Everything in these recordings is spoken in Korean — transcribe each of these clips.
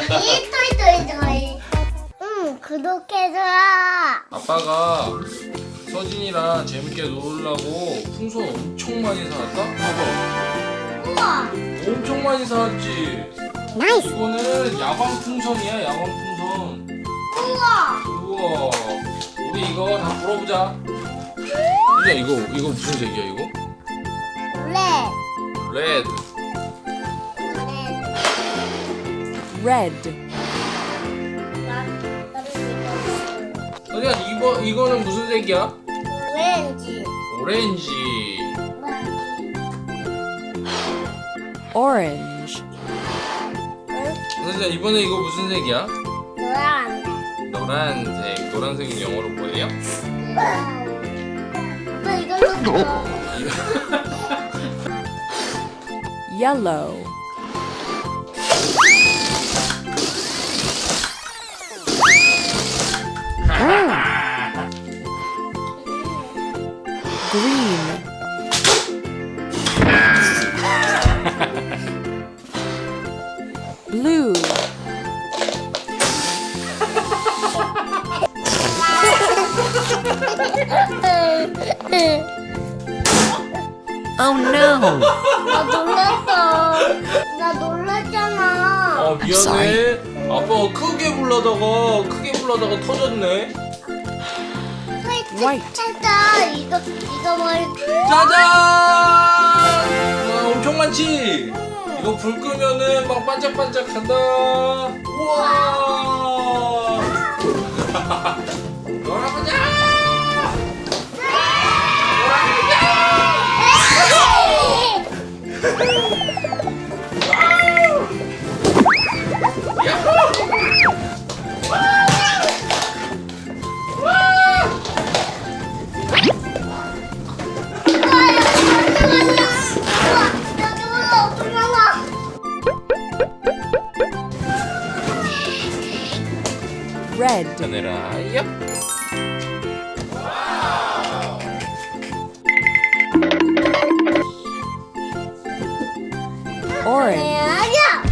토이토이토이. 응, 구독해줘요. 아빠가 서진이랑 재밌게 놀으려고 풍선 엄청 많이 사왔다? 봐봐. 우와. 엄청 많이 사왔지? 나이스. 이거는 야광 풍선이야, 야광 풍선. 우와. 우와. 우리 이거 다 불어보자. 야, 이거, 이거 무슨 색이야, 이거? 레드. 레드. Red, 나, 나를 이거. 이거는 무슨 색이야? 오렌지. 오렌지. orange, 서진아, 이번에 이거 무슨 색이야? 노란. 노란색. 노란색은 영어로 뭐예요? 나 이걸로 줘. yellow, green, blue, oh no, 나 놀랐어. 나 놀랐잖아. 아 미안해. 아빠가 크게 불러다가 크게 불러다가 터졌네. White. 찾아. 이거 이거 뭘? 짜잔! 와, 엄청 많지? 이거 불 끄면은 막 반짝반짝 한다. 우와! Red, 전해라. 얍! orange, 아니야.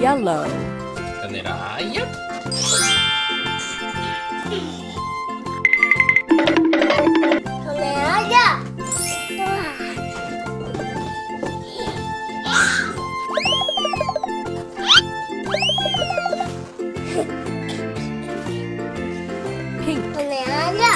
yellow, 嘿我来了